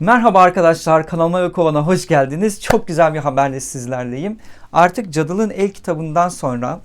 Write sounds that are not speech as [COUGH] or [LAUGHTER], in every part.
Merhaba arkadaşlar kanalıma ve kovana hoş geldiniz. Çok güzel bir haberle sizlerleyim. Artık Cadıl'ın el kitabından sonra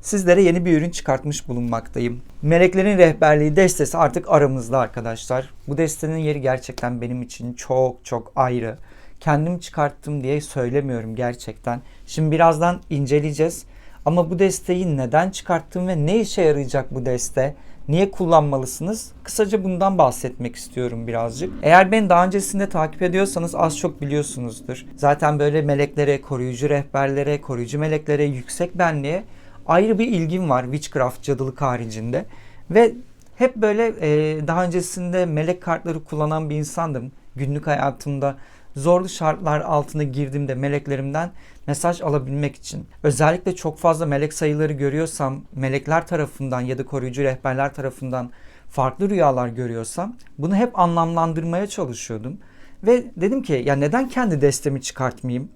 sizlere yeni bir ürün çıkartmış bulunmaktayım. Meleklerin Rehberliği destesi artık aramızda arkadaşlar. Bu destenin yeri gerçekten benim için çok çok ayrı. Kendim çıkarttım diye söylemiyorum gerçekten. Şimdi birazdan inceleyeceğiz. Ama bu desteği neden çıkarttım ve ne işe yarayacak bu deste? Niye kullanmalısınız? Kısaca bundan bahsetmek istiyorum birazcık. Eğer beni daha öncesinde takip ediyorsanız az çok biliyorsunuzdur. Zaten böyle meleklere, koruyucu rehberlere, koruyucu meleklere, yüksek benliğe ayrı bir ilgim var witchcraft cadılık haricinde. Ve hep böyle e, daha öncesinde melek kartları kullanan bir insandım. Günlük hayatımda zorlu şartlar altına girdiğimde meleklerimden mesaj alabilmek için. Özellikle çok fazla melek sayıları görüyorsam, melekler tarafından ya da koruyucu rehberler tarafından farklı rüyalar görüyorsam bunu hep anlamlandırmaya çalışıyordum. Ve dedim ki ya neden kendi destemi çıkartmayayım?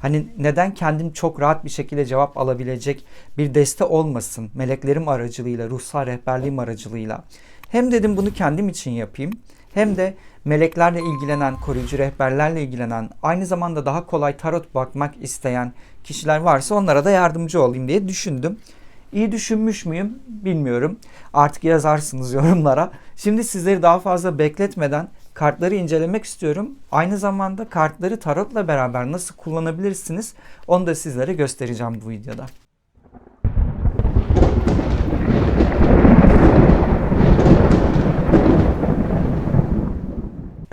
Hani neden kendim çok rahat bir şekilde cevap alabilecek bir deste olmasın meleklerim aracılığıyla, ruhsal rehberliğim aracılığıyla. Hem dedim bunu kendim için yapayım hem de meleklerle ilgilenen, koruyucu rehberlerle ilgilenen, aynı zamanda daha kolay tarot bakmak isteyen kişiler varsa onlara da yardımcı olayım diye düşündüm. İyi düşünmüş müyüm bilmiyorum. Artık yazarsınız [LAUGHS] yorumlara. Şimdi sizleri daha fazla bekletmeden kartları incelemek istiyorum. Aynı zamanda kartları tarotla beraber nasıl kullanabilirsiniz onu da sizlere göstereceğim bu videoda.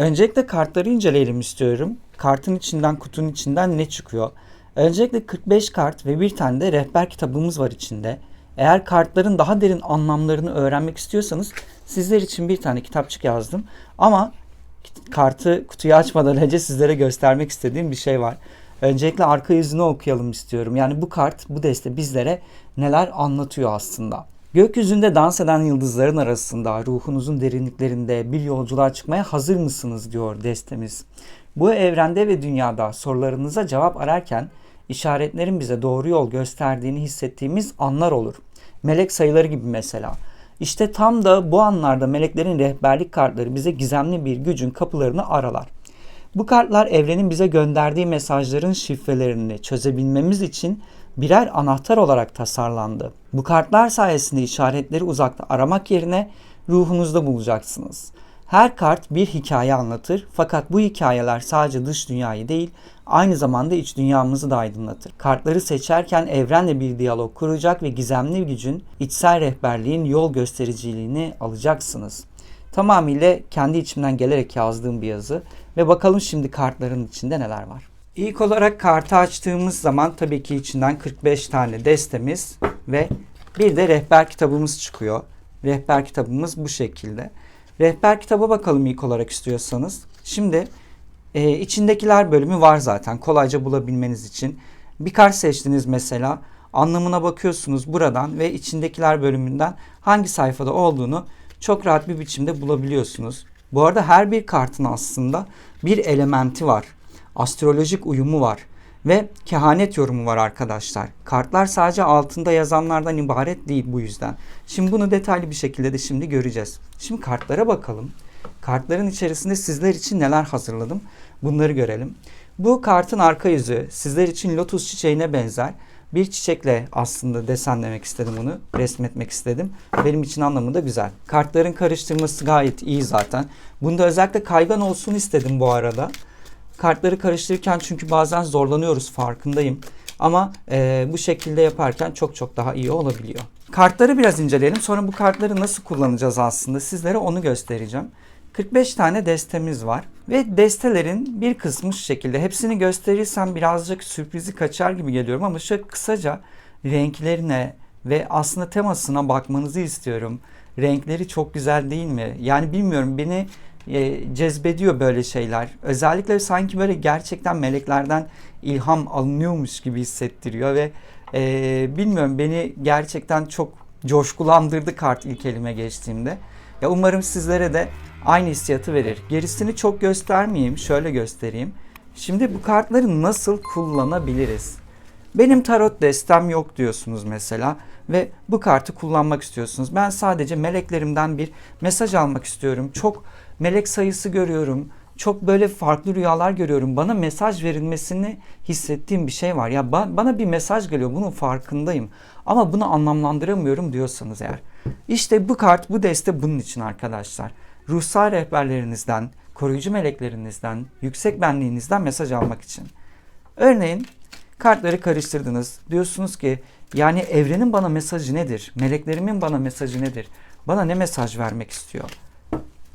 Öncelikle kartları inceleyelim istiyorum. Kartın içinden, kutunun içinden ne çıkıyor? Öncelikle 45 kart ve bir tane de rehber kitabımız var içinde. Eğer kartların daha derin anlamlarını öğrenmek istiyorsanız sizler için bir tane kitapçık yazdım. Ama kartı kutuyu açmadan önce sizlere göstermek istediğim bir şey var. Öncelikle arka yüzünü okuyalım istiyorum. Yani bu kart, bu deste bizlere neler anlatıyor aslında. Gökyüzünde dans eden yıldızların arasında ruhunuzun derinliklerinde bir yolculuğa çıkmaya hazır mısınız diyor destemiz. Bu evrende ve dünyada sorularınıza cevap ararken işaretlerin bize doğru yol gösterdiğini hissettiğimiz anlar olur. Melek sayıları gibi mesela. İşte tam da bu anlarda meleklerin rehberlik kartları bize gizemli bir gücün kapılarını aralar. Bu kartlar evrenin bize gönderdiği mesajların şifrelerini çözebilmemiz için birer anahtar olarak tasarlandı. Bu kartlar sayesinde işaretleri uzakta aramak yerine ruhunuzda bulacaksınız. Her kart bir hikaye anlatır fakat bu hikayeler sadece dış dünyayı değil aynı zamanda iç dünyamızı da aydınlatır. Kartları seçerken evrenle bir diyalog kuracak ve gizemli gücün içsel rehberliğin yol göstericiliğini alacaksınız. Tamamıyla kendi içimden gelerek yazdığım bir yazı ve bakalım şimdi kartların içinde neler var. İlk olarak kartı açtığımız zaman tabii ki içinden 45 tane destemiz ve bir de rehber kitabımız çıkıyor. Rehber kitabımız bu şekilde. Rehber kitaba bakalım ilk olarak istiyorsanız. Şimdi e, içindekiler bölümü var zaten kolayca bulabilmeniz için. Bir kart seçtiniz mesela anlamına bakıyorsunuz buradan ve içindekiler bölümünden hangi sayfada olduğunu çok rahat bir biçimde bulabiliyorsunuz. Bu arada her bir kartın aslında bir elementi var. Astrolojik uyumu var ve kehanet yorumu var arkadaşlar. Kartlar sadece altında yazanlardan ibaret değil bu yüzden. Şimdi bunu detaylı bir şekilde de şimdi göreceğiz. Şimdi kartlara bakalım. Kartların içerisinde sizler için neler hazırladım bunları görelim. Bu kartın arka yüzü sizler için lotus çiçeğine benzer bir çiçekle aslında desenlemek istedim onu. Resmetmek istedim. Benim için anlamı da güzel. Kartların karıştırması gayet iyi zaten. Bunda özellikle kaygan olsun istedim bu arada. Kartları karıştırırken çünkü bazen zorlanıyoruz farkındayım. Ama e, bu şekilde yaparken çok çok daha iyi olabiliyor. Kartları biraz inceleyelim. Sonra bu kartları nasıl kullanacağız aslında sizlere onu göstereceğim. 45 tane destemiz var ve destelerin bir kısmı şu şekilde. Hepsini gösterirsem birazcık sürprizi kaçar gibi geliyorum ama şu kısaca renklerine ve aslında temasına bakmanızı istiyorum. Renkleri çok güzel değil mi? Yani bilmiyorum beni e, cezbediyor böyle şeyler. Özellikle sanki böyle gerçekten meleklerden ilham alınıyormuş gibi hissettiriyor ve e, bilmiyorum beni gerçekten çok coşkulandırdı kart ilk elime geçtiğimde. Ya umarım sizlere de aynı hissiyatı verir. Gerisini çok göstermeyeyim, şöyle göstereyim. Şimdi bu kartları nasıl kullanabiliriz? Benim tarot destem yok diyorsunuz mesela ve bu kartı kullanmak istiyorsunuz. Ben sadece meleklerimden bir mesaj almak istiyorum. Çok melek sayısı görüyorum. çok böyle farklı rüyalar görüyorum. Bana mesaj verilmesini hissettiğim bir şey var. Ya ba- bana bir mesaj geliyor. Bunun farkındayım. Ama bunu anlamlandıramıyorum diyorsanız eğer. İşte bu kart, bu deste bunun için arkadaşlar. Ruhsal rehberlerinizden, koruyucu meleklerinizden, yüksek benliğinizden mesaj almak için. Örneğin kartları karıştırdınız. Diyorsunuz ki yani evrenin bana mesajı nedir? Meleklerimin bana mesajı nedir? Bana ne mesaj vermek istiyor?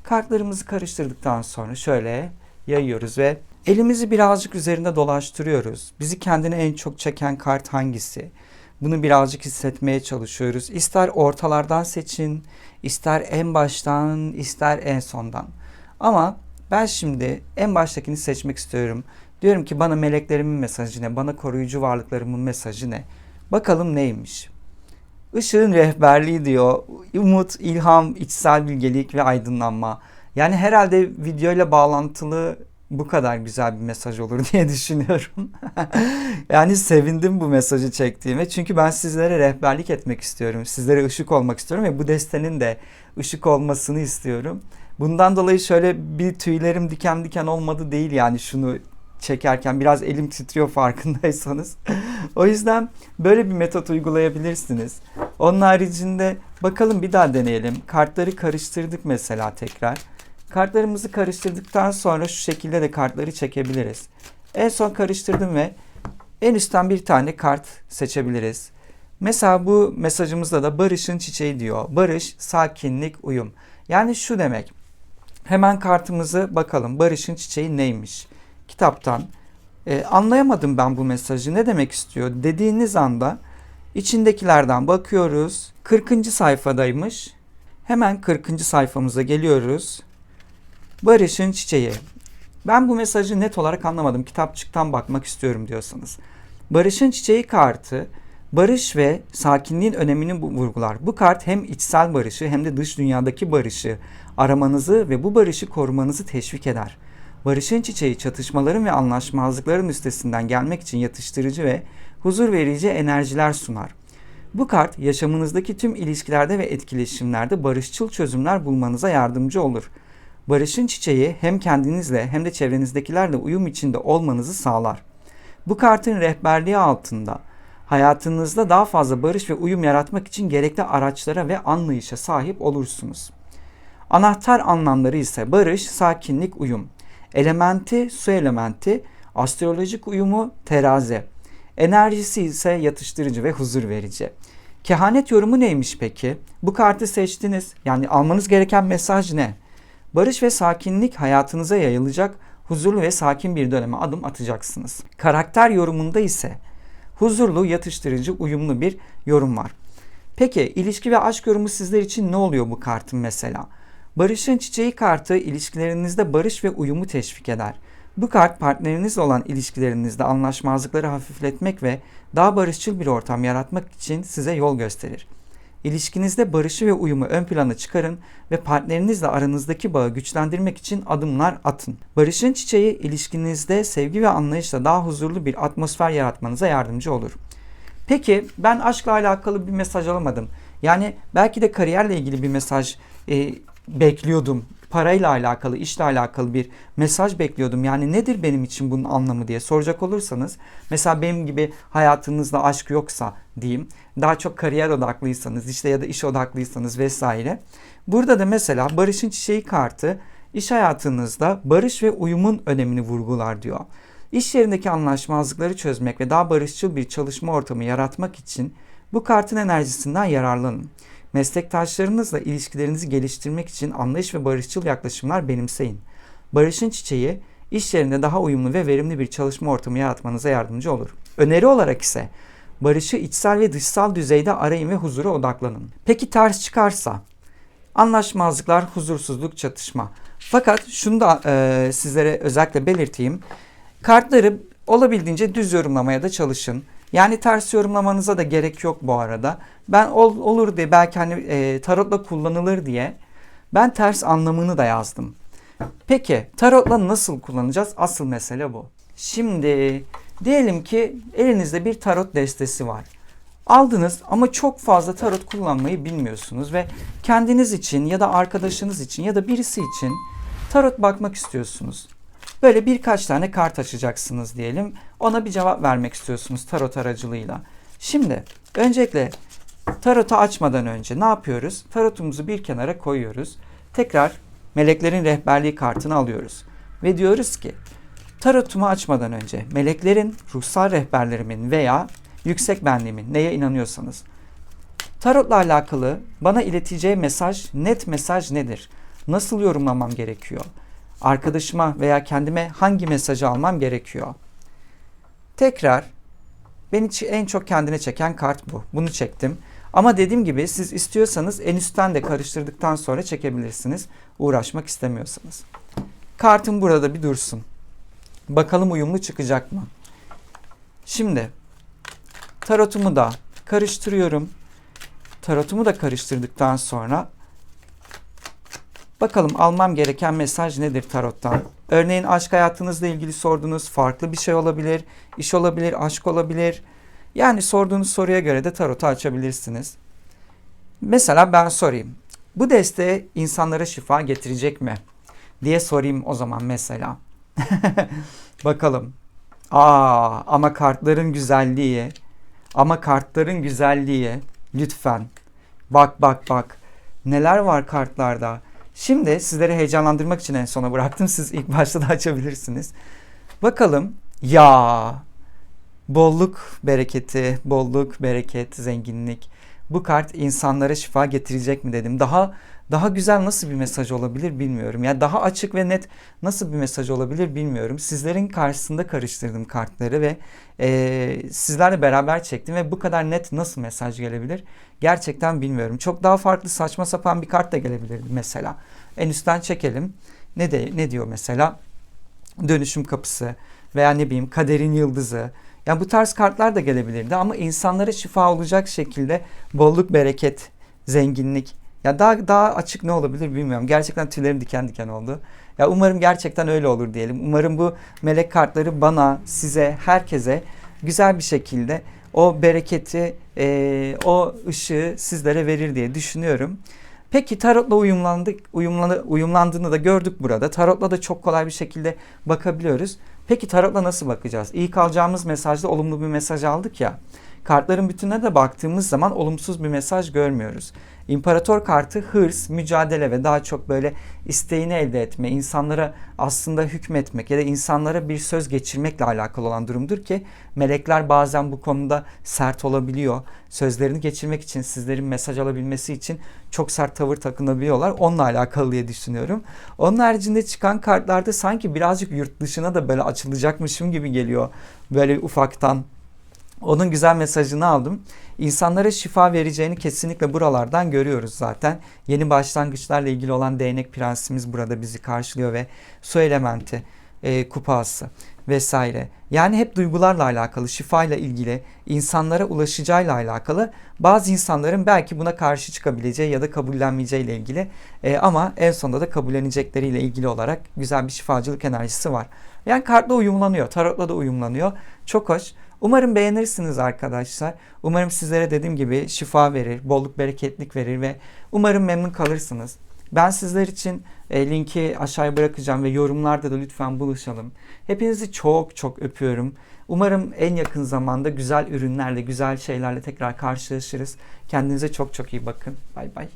Kartlarımızı karıştırdıktan sonra şöyle yayıyoruz ve elimizi birazcık üzerinde dolaştırıyoruz. Bizi kendine en çok çeken kart hangisi? Bunu birazcık hissetmeye çalışıyoruz. İster ortalardan seçin, ister en baştan, ister en sondan. Ama ben şimdi en baştakini seçmek istiyorum. Diyorum ki bana meleklerimin mesajı ne? Bana koruyucu varlıklarımın mesajı ne? Bakalım neymiş? Işığın rehberliği diyor. Umut, ilham, içsel bilgelik ve aydınlanma. Yani herhalde videoyla bağlantılı bu kadar güzel bir mesaj olur [LAUGHS] diye düşünüyorum. [LAUGHS] yani sevindim bu mesajı çektiğime. Çünkü ben sizlere rehberlik etmek istiyorum. Sizlere ışık olmak istiyorum ve bu destenin de ışık olmasını istiyorum. Bundan dolayı şöyle bir tüylerim diken diken olmadı değil yani şunu çekerken biraz elim titriyor farkındaysanız. [LAUGHS] o yüzden böyle bir metot uygulayabilirsiniz. Onun haricinde bakalım bir daha deneyelim. Kartları karıştırdık mesela tekrar. Kartlarımızı karıştırdıktan sonra şu şekilde de kartları çekebiliriz. En son karıştırdım ve en üstten bir tane kart seçebiliriz. Mesela bu mesajımızda da barışın çiçeği diyor. Barış, sakinlik, uyum. Yani şu demek. Hemen kartımızı bakalım. Barışın çiçeği neymiş? Kitaptan. Ee, anlayamadım ben bu mesajı. Ne demek istiyor? Dediğiniz anda içindekilerden bakıyoruz. 40. sayfadaymış. Hemen 40. sayfamıza geliyoruz. Barış'ın çiçeği. Ben bu mesajı net olarak anlamadım. Kitapçıktan bakmak istiyorum diyorsanız. Barış'ın çiçeği kartı barış ve sakinliğin önemini vurgular. Bu kart hem içsel barışı hem de dış dünyadaki barışı aramanızı ve bu barışı korumanızı teşvik eder. Barış'ın çiçeği çatışmaların ve anlaşmazlıkların üstesinden gelmek için yatıştırıcı ve huzur verici enerjiler sunar. Bu kart yaşamınızdaki tüm ilişkilerde ve etkileşimlerde barışçıl çözümler bulmanıza yardımcı olur. Barışın çiçeği hem kendinizle hem de çevrenizdekilerle uyum içinde olmanızı sağlar. Bu kartın rehberliği altında hayatınızda daha fazla barış ve uyum yaratmak için gerekli araçlara ve anlayışa sahip olursunuz. Anahtar anlamları ise barış, sakinlik, uyum. Elementi su elementi, astrolojik uyumu terazi. Enerjisi ise yatıştırıcı ve huzur verici. Kehanet yorumu neymiş peki? Bu kartı seçtiniz. Yani almanız gereken mesaj ne? Barış ve sakinlik hayatınıza yayılacak, huzurlu ve sakin bir döneme adım atacaksınız. Karakter yorumunda ise huzurlu, yatıştırıcı, uyumlu bir yorum var. Peki ilişki ve aşk yorumu sizler için ne oluyor bu kartın mesela? Barış'ın çiçeği kartı ilişkilerinizde barış ve uyumu teşvik eder. Bu kart partnerinizle olan ilişkilerinizde anlaşmazlıkları hafifletmek ve daha barışçıl bir ortam yaratmak için size yol gösterir. İlişkinizde barışı ve uyumu ön plana çıkarın ve partnerinizle aranızdaki bağı güçlendirmek için adımlar atın. Barışın çiçeği ilişkinizde sevgi ve anlayışla daha huzurlu bir atmosfer yaratmanıza yardımcı olur. Peki ben aşkla alakalı bir mesaj alamadım. Yani belki de kariyerle ilgili bir mesaj e, bekliyordum. Parayla alakalı, işle alakalı bir mesaj bekliyordum. Yani nedir benim için bunun anlamı diye soracak olursanız. Mesela benim gibi hayatınızda aşk yoksa diyeyim. Daha çok kariyer odaklıysanız işte ya da iş odaklıysanız vesaire. Burada da mesela Barış'ın Çiçeği kartı iş hayatınızda barış ve uyumun önemini vurgular diyor. İş yerindeki anlaşmazlıkları çözmek ve daha barışçıl bir çalışma ortamı yaratmak için bu kartın enerjisinden yararlanın. Meslektaşlarınızla ilişkilerinizi geliştirmek için anlayış ve barışçıl yaklaşımlar benimseyin. Barışın çiçeği iş yerinde daha uyumlu ve verimli bir çalışma ortamı yaratmanıza yardımcı olur. Öneri olarak ise barışı içsel ve dışsal düzeyde arayın ve huzura odaklanın. Peki ters çıkarsa? Anlaşmazlıklar, huzursuzluk, çatışma. Fakat şunu da e, sizlere özellikle belirteyim. Kartları olabildiğince düz yorumlamaya da çalışın. Yani ters yorumlamanıza da gerek yok bu arada. Ben ol, olur diye belki hani e, tarotla kullanılır diye ben ters anlamını da yazdım. Peki tarotla nasıl kullanacağız? Asıl mesele bu. Şimdi diyelim ki elinizde bir tarot destesi var. Aldınız ama çok fazla tarot kullanmayı bilmiyorsunuz ve kendiniz için ya da arkadaşınız için ya da birisi için tarot bakmak istiyorsunuz. Böyle birkaç tane kart açacaksınız diyelim. Ona bir cevap vermek istiyorsunuz tarot aracılığıyla. Şimdi öncelikle tarotu açmadan önce ne yapıyoruz? Tarotumuzu bir kenara koyuyoruz. Tekrar meleklerin rehberliği kartını alıyoruz. Ve diyoruz ki tarotumu açmadan önce meleklerin, ruhsal rehberlerimin veya yüksek benliğimin neye inanıyorsanız tarotla alakalı bana ileteceği mesaj, net mesaj nedir? Nasıl yorumlamam gerekiyor? Arkadaşıma veya kendime hangi mesajı almam gerekiyor? Tekrar beni en çok kendine çeken kart bu. Bunu çektim. Ama dediğim gibi siz istiyorsanız en üstten de karıştırdıktan sonra çekebilirsiniz. Uğraşmak istemiyorsanız. Kartım burada bir dursun. Bakalım uyumlu çıkacak mı? Şimdi tarotumu da karıştırıyorum. Tarotumu da karıştırdıktan sonra bakalım almam gereken mesaj nedir tarottan? Örneğin aşk hayatınızla ilgili sorduğunuz farklı bir şey olabilir, iş olabilir, aşk olabilir. Yani sorduğunuz soruya göre de tarotu açabilirsiniz. Mesela ben sorayım. Bu deste insanlara şifa getirecek mi? diye sorayım o zaman mesela. [LAUGHS] Bakalım. Aa ama kartların güzelliği. Ama kartların güzelliği. Lütfen. Bak bak bak. Neler var kartlarda. Şimdi sizleri heyecanlandırmak için en sona bıraktım. Siz ilk başta da açabilirsiniz. Bakalım. Ya bolluk bereketi, bolluk, bereket, zenginlik. Bu kart insanlara şifa getirecek mi dedim. Daha daha güzel nasıl bir mesaj olabilir bilmiyorum. Yani daha açık ve net nasıl bir mesaj olabilir bilmiyorum. Sizlerin karşısında karıştırdım kartları ve e, sizlerle beraber çektim ve bu kadar net nasıl mesaj gelebilir gerçekten bilmiyorum. Çok daha farklı saçma sapan bir kart da gelebilirdi mesela. En üstten çekelim. Ne de ne diyor mesela? Dönüşüm kapısı veya ne bileyim kaderin yıldızı. Yani bu tarz kartlar da gelebilirdi ama insanlara şifa olacak şekilde bolluk, bereket, zenginlik. Ya daha daha açık ne olabilir bilmiyorum. Gerçekten tüylerim diken diken oldu. Ya umarım gerçekten öyle olur diyelim. Umarım bu melek kartları bana, size, herkese güzel bir şekilde o bereketi, e, o ışığı sizlere verir diye düşünüyorum. Peki tarotla uyumlandık, uyumlanı, uyumlandığını da gördük burada. Tarotla da çok kolay bir şekilde bakabiliyoruz. Peki tarotla nasıl bakacağız? İlk alacağımız mesajda olumlu bir mesaj aldık ya. Kartların bütününe de baktığımız zaman olumsuz bir mesaj görmüyoruz. İmparator kartı hırs, mücadele ve daha çok böyle isteğini elde etme, insanlara aslında hükmetmek ya da insanlara bir söz geçirmekle alakalı olan durumdur ki melekler bazen bu konuda sert olabiliyor. Sözlerini geçirmek için sizlerin mesaj alabilmesi için çok sert tavır takınabiliyorlar. Onunla alakalı diye düşünüyorum. Onun haricinde çıkan kartlarda sanki birazcık yurt dışına da böyle açılacakmışım gibi geliyor. Böyle ufaktan onun güzel mesajını aldım. İnsanlara şifa vereceğini kesinlikle buralardan görüyoruz zaten. Yeni başlangıçlarla ilgili olan değnek prensimiz burada bizi karşılıyor ve su elementi, e, kupası vesaire. Yani hep duygularla alakalı, şifayla ilgili, insanlara ulaşacağıyla alakalı. Bazı insanların belki buna karşı çıkabileceği ya da kabullenmeyeceği ile ilgili. E, ama en sonunda da kabullenecekleriyle ilgili olarak güzel bir şifacılık enerjisi var. Yani kartla uyumlanıyor, tarotla da uyumlanıyor. Çok hoş. Umarım beğenirsiniz arkadaşlar. Umarım sizlere dediğim gibi şifa verir, bolluk bereketlik verir ve umarım memnun kalırsınız. Ben sizler için e, linki aşağıya bırakacağım ve yorumlarda da lütfen buluşalım. Hepinizi çok çok öpüyorum. Umarım en yakın zamanda güzel ürünlerle, güzel şeylerle tekrar karşılaşırız. Kendinize çok çok iyi bakın. Bay bay.